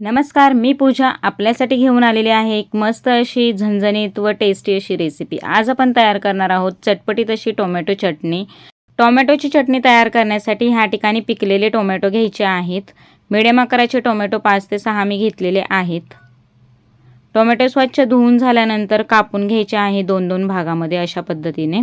नमस्कार मी पूजा आपल्यासाठी घेऊन आलेली आहे एक मस्त अशी झणझणीत व टेस्टी अशी रेसिपी आज आपण तयार करणार आहोत चटपटीत अशी टोमॅटो चटणी. टोमॅटोची चटणी तयार करण्यासाठी ह्या ठिकाणी पिकलेले टोमॅटो घ्यायचे आहेत. मिडियम आकाराचे टोमॅटो पाच ते सहा मी घेतलेले आहेत. टोमॅटो स्वच्छ धुवून झाल्यानंतर कापून घ्यायचे आहे दोन दोन भागामध्ये अशा पद्धतीने.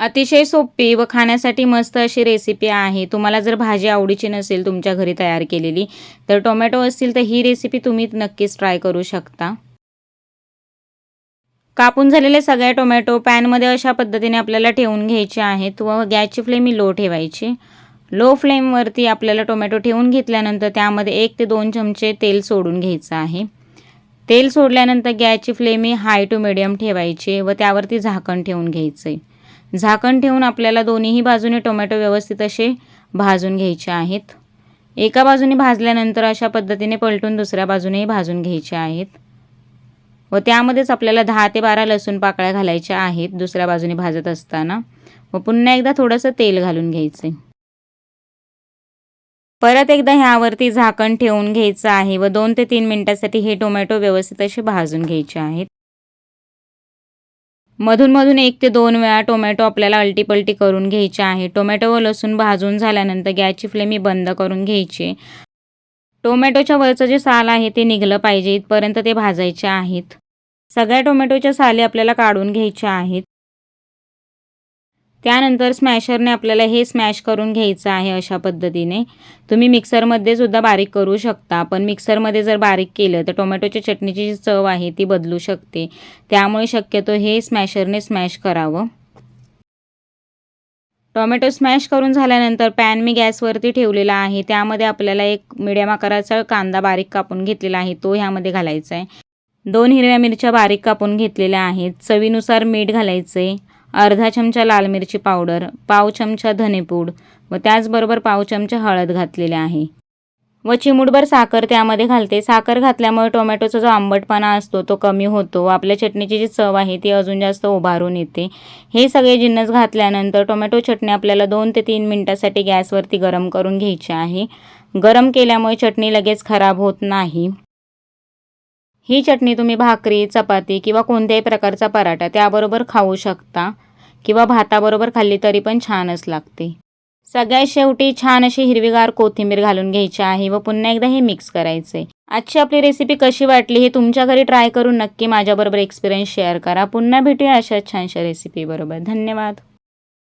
अतिशय सोपी व खाण्यासाठी मस्त अशी रेसिपी आहे. तुम्हाला जर भाजी आवडीची नसेल तुमच्या घरी तयार केलेली तर टोमॅटो असतील तर ही रेसिपी तुम्ही नक्कीच ट्राय करू शकता. कापून झालेले सगळे टोमॅटो पॅनमध्ये अशा पद्धतीने आपल्याला ठेवून घ्यायचे आहेत व गॅसची फ्लेम ही लो ठेवायची. लो फ्लेमवरती आपल्याला टोमॅटो ठेवून घेतल्यानंतर त्यामध्ये एक ते दोन चमचे तेल सोडून घ्यायचं आहे. तेल सोडल्यानंतर गॅसची फ्लेम ही हाय टू मिडियम ठेवायची व त्यावरती झाकण ठेवून घ्यायचं आहे झाकण ठेवून आपल्याला दोन्हीही बाजूने टोमॅटो व्यवस्थित असे भाजून घ्यायचे आहेत. एका बाजूने भाजल्यानंतर अशा पद्धतीने पलटून दुसऱ्या बाजूनेही भाजून घ्यायचे आहेत. व त्यामध्येच आपल्याला दहा ते बारा लसूण पाकळ्या घालायच्या आहेत दुसऱ्या बाजूने भाजत असताना. व पुन्हा एकदा थोडंसं तेल घालून घ्यायचं. परत एकदा ह्यावरती झाकण ठेवून घ्यायचं आहे व दोन ते तीन मिनटासाठी हे टोमॅटो व्यवस्थित असे भाजून घ्यायचे आहेत. मधूनमधून एक ते दोन वेळा टोमॅटो आपल्याला अल्टीपल्टी करून घ्यायचे आहे. टोमॅटो व लसूण भाजून झाल्यानंतर गॅसची फ्लेम ही बंद करून घ्यायची. टोमॅटोच्या वरचं जे साल आहे ते निघलं पाहिजे इथपर्यंत ते भाजायचे आहेत. सगळ्या टोमॅटोच्या साली आपल्याला काढून घ्यायच्या आहेत. त्यानंतर स्मॅशरने आपल्याला हे स्मॅश करून घ्यायचं आहे अशा पद्धतीने. तुम्ही मिक्सरमध्ये सुद्धा बारीक करू शकता पण मिक्सरमध्ये जर बारीक केलं तर टोमॅटोच्या चटणीची जी चव आहे ती बदलू शकते. त्यामुळे शक्यतो हे स्मॅशरने स्मॅश करावं. टोमॅटो स्मॅश करून झाल्यानंतर पॅन मी गॅसवरती ठेवलेला आहे. त्यामध्ये आपल्याला एक मिडियम आकाराचा कांदा बारीक कापून घेतलेला आहे तो ह्यामध्ये घालायचा आहे. दोन हिरव्या मिरच्या बारीक कापून घेतलेल्या आहेत. चवीनुसार मीठ घालायचं आहे अर्धा चमचा लाल मिरची पावडर पाव चमचा धनेपूड व त्याचबरोबर पाव चमचा हळद घातलेले आहे. व चिमूटभर साखर त्यामध्ये घालते. साखर घातल्यामुळे टोमॅटोचा जो आंबटपणा असतो तो कमी होतो व आपल्या चटणीची जी चव आहे ती अजून जास्त उभारून येते. हे सगळे जिन्नस घातल्यानंतर टोमॅटो चटणी आपल्याला दोन ते तीन मिनटासाठी गॅसवरती गरम करून घ्यायची आहे. गरम केल्यामुळे चटणी लगेच खराब होत नाही. ही चटणी तुम्ही भाकरी चपाती किंवा कोणत्याही प्रकारचा पराठा त्याबरोबर खाऊ शकता किंवा भाताबरोबर खाल्ली तरी पण छानच लागते. सगळ्यात शेवटी छान अशी हिरवीगार कोथिंबीर घालून घ्यायची आहे व पुन्हा एकदा हे मिक्स करायचं. आहे आजची आपली रेसिपी कशी वाटली हे तुमच्या घरी ट्राय करून नक्की माझ्याबरोबर एक्सपिरियन्स शेअर करा. पुन्हा भेटूया अशा छानशा रेसिपीबरोबर धन्यवाद.